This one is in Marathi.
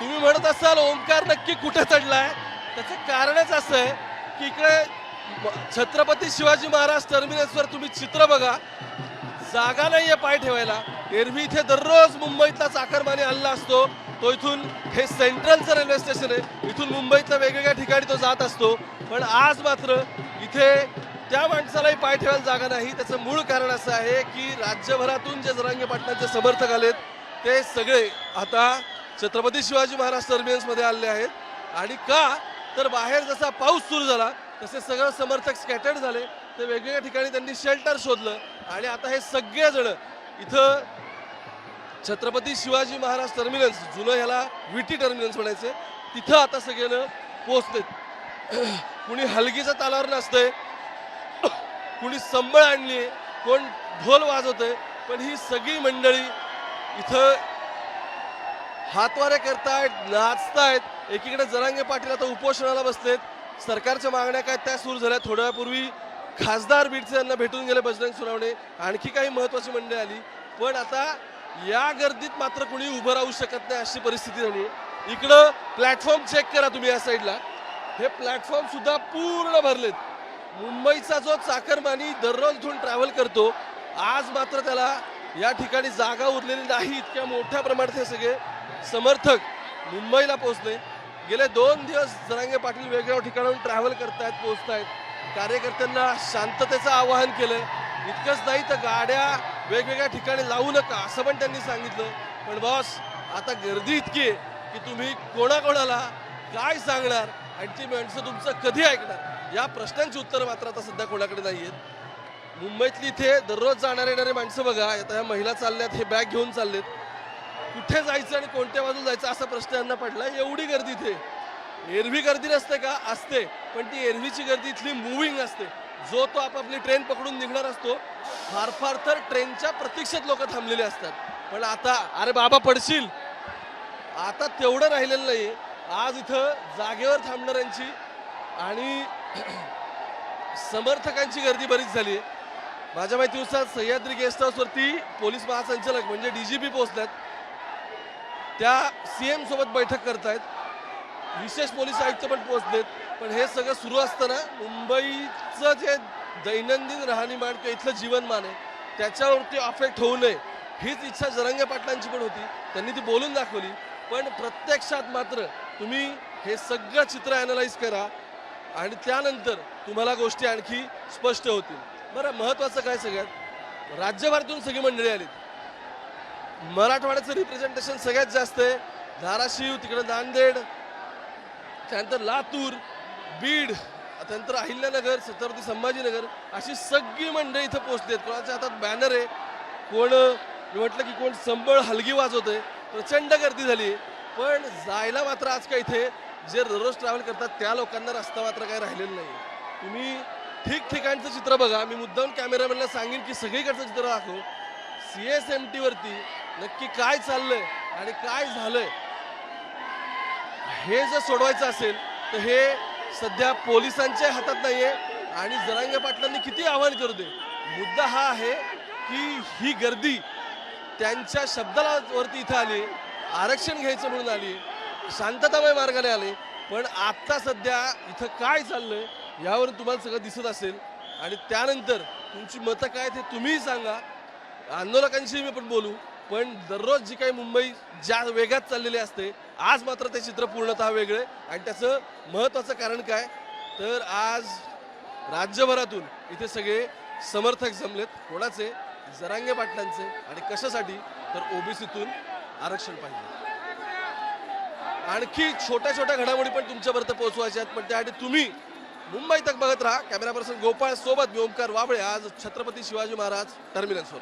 तुम्ही म्हणत असाल ओंकार नक्की कुठे चढलाय? त्याचं कारणच असं आहे की इकडे छत्रपती शिवाजी महाराज टर्मिनसवर तुम्ही चित्र बघा. जागा नाहीये पाय ठेवायला. एरवी इथे दररोज मुंबईतला चाकरमानी हल्ला असतो. तो इथून हे सेंट्रलचं रेल्वे स्टेशन आहे. इथून मुंबईतल्या वेगवेगळ्या ठिकाणी तो जात असतो. पण आज मात्र इथे त्या माणसालाही पाय ठेवायला जागा नाही. त्याचं मूळ कारण असं आहे की राज्यभरातून जे जरांगे पाटलांचे समर्थक आलेत ते सगळे आता छत्रपती शिवाजी महाराज टर्मिनसमध्ये आले आहेत. आणि का? तर बाहेर जसा पाऊस सुरू झाला तसे सगळं समर्थक स्कॅटर्ड झाले. तर वेगवेगळ्या ठिकाणी त्यांनी शेल्टर शोधलं. आणि आता हे सगळेजण इथं छत्रपती शिवाजी महाराज टर्मिनस जुनं ह्याला विटी टर्मिनस म्हणायचे तिथं आता सगळेजण पोहोचलेत. कुणी हलगीच्या तालावर नसतंय कुणी संबळ आणली कोण ढोल वाजवतंय पण ही सगळी मंडळी इथं हातवारे करतायत नाचतायत एकीकडे जरांगे पाटील आता उपोषणाला बसलेत. सरकारच्या मागण्या काय त्या सुरू झाल्या. थोड्या वेळापूर्वी खासदार बीडचे यांना भेटून गेले बजरंग सुनावणे. आणखी काही महत्वाची मंडळी आली. पण आता या गर्दीत मात्र कुणी उभं राहू शकत नाही अशी परिस्थिती झाली. इकडं प्लॅटफॉर्म चेक करा तुम्ही या साईडला हे प्लॅटफॉर्म सुद्धा पूर्ण भरलेत. मुंबईचा जो चाकरमानी दररोज धुवून ट्रॅव्हल करतो आज मात्र त्याला या ठिकाणी जागा उरलेली नाही. इतक्या मोठ्या प्रमाणात हे सगळे समर्थक मुंबईला पोहोचले. गेले दोन दिवस जरांगे पाटील वेगवेगळ्या ठिकाणाहून ट्रॅव्हल करतायत पोहोचतायत. कार्यकर्त्यांना शांततेचं आवाहन केलं. इतकंच नाही तर गाड्या वेगवेगळ्या ठिकाणी लावू नका असं पण त्यांनी सांगितलं. पण बॉस आता गर्दी इतकी आहे की तुम्ही कोणाकोणाला काय सांगणार आणि ती माणसं तुमचं कधी ऐकणार? या प्रश्नांची उत्तरं मात्र आता सध्या कोणाकडे नाही आहेत. मुंबईतली इथे दररोज जाणारे येणारे माणसं बघा आता ह्या महिला चालल्यात हे बॅग घेऊन चाललेत. कुठे जायचं आणि कोणत्या बाजूला जायचं असा प्रश्न यांना पडला. एवढी गर्दी इथे. एरवी गर्दी नसते का? असते. पण ती एरवीची गर्दी इथली मुव्हिंग असते. जो तो आपापली ट्रेन पकडून निघणार असतो फार फार तर ट्रेनच्या प्रतीक्षेत लोक थांबलेले असतात. पण आता अरे बाबा पडशील. आता तेवढं राहिलेलं नाही आज इथं जागेवर थांबणाऱ्यांची आणि समर्थकांची गर्दी बरीच झाली आहे. माझ्या माहितीनुसार सह्याद्री गेस्ट हाऊसवरती पोलीस महासंचालक म्हणजे डी जी पी पोहोचल्यात. त्या सी सोबत बैठक करतायत. विशेष पोलीस आयुक्त पण पोहोचलेत. पण हे सगळं सुरू असताना मुंबईचं जे दैनंदिन राहणीमान किंवा इथलं जीवनमान आहे त्याच्यावरती अफेक्ट होऊ नये. हीच इच्छा जरंगे पाटलांची पण होती. त्यांनी ती बोलून दाखवली. पण प्रत्यक्षात मात्र तुम्ही हे सगळं चित्र अनालाइज करा आणि त्यानंतर तुम्हाला गोष्टी आणखी स्पष्ट होतील. बरं महत्त्वाचं काय सगळ्यात? राज्यभरातून सगळी मंडळी आलीत. मराठवाड्याचं रिप्रेझेंटेशन सगळ्यात जास्त आहे. धाराशिव तिकडं नांदेड त्यानंतर लातूर बीड त्यानंतर अहिल्यानगर छत्रपती संभाजीनगर अशी सगळी मंडळी इथं पोहोचली आहेत. कोणाच्या हातात बॅनर आहे? कोण मी म्हटलं की कोण संबळ हलगी वाजवत आहे प्रचंड गर्दी झाली आहे. पण जायला मात्र आज काय इथे जे दररोज ट्रॅव्हल करतात त्या लोकांना रस्ता मात्र काही राहिलेला नाही तुम्ही ठिकठिकाणचं चित्र बघा. मी मुद्दाम कॅमेरामॅनला सांगेन की सगळीकडचं चित्र दाखव. सी एस एम टीवरती नक्की काय चाललंय आणि काय झालंय? हे जर सोडवायचं असेल तर हे सध्या पोलिसांच्या हातात नाहीये आणि जरांगे पाटलांनी किती आव्हान करू दे. मुद्दा हा आहे की ही गर्दी त्यांच्या शब्दाला वरती इथं आली आरक्षण घ्यायचं म्हणून आली शांततामय मार्गाने आले पण आत्ता सध्या इथं काय चाललंय यावरून तुम्हाला सगळं दिसत असेल. आणि त्यानंतर तुमची मतं काय ते तुम्हीही सांगा. आंदोलकांशी मी पण बोलू. पण दररोज जी काही मुंबई ज्या वेगात चाललेली असते आज मात्र ते चित्र पूर्णतः वेगळे आणि त्याचं महत्त्वाचं कारण काय? तर आज राज्यभरातून इथे सगळे समर्थक जमलेत. कोणाचे? जरांगे पाटलांचे. आणि कशासाठी? तर ओबीसीतून आरक्षण पाहिजे. आणखी छोट्या छोट्या घडामोडी पण तुमच्यापर्यंत पोहोचवायच्या आहेत. पण त्यासाठी तुम्ही मुंबई तक बघत राहा. कॅमेरा पर्सन गोपाळ सोबत मी ओमकार वाबळे. आज छत्रपती शिवाजी महाराज टर्मिनसवर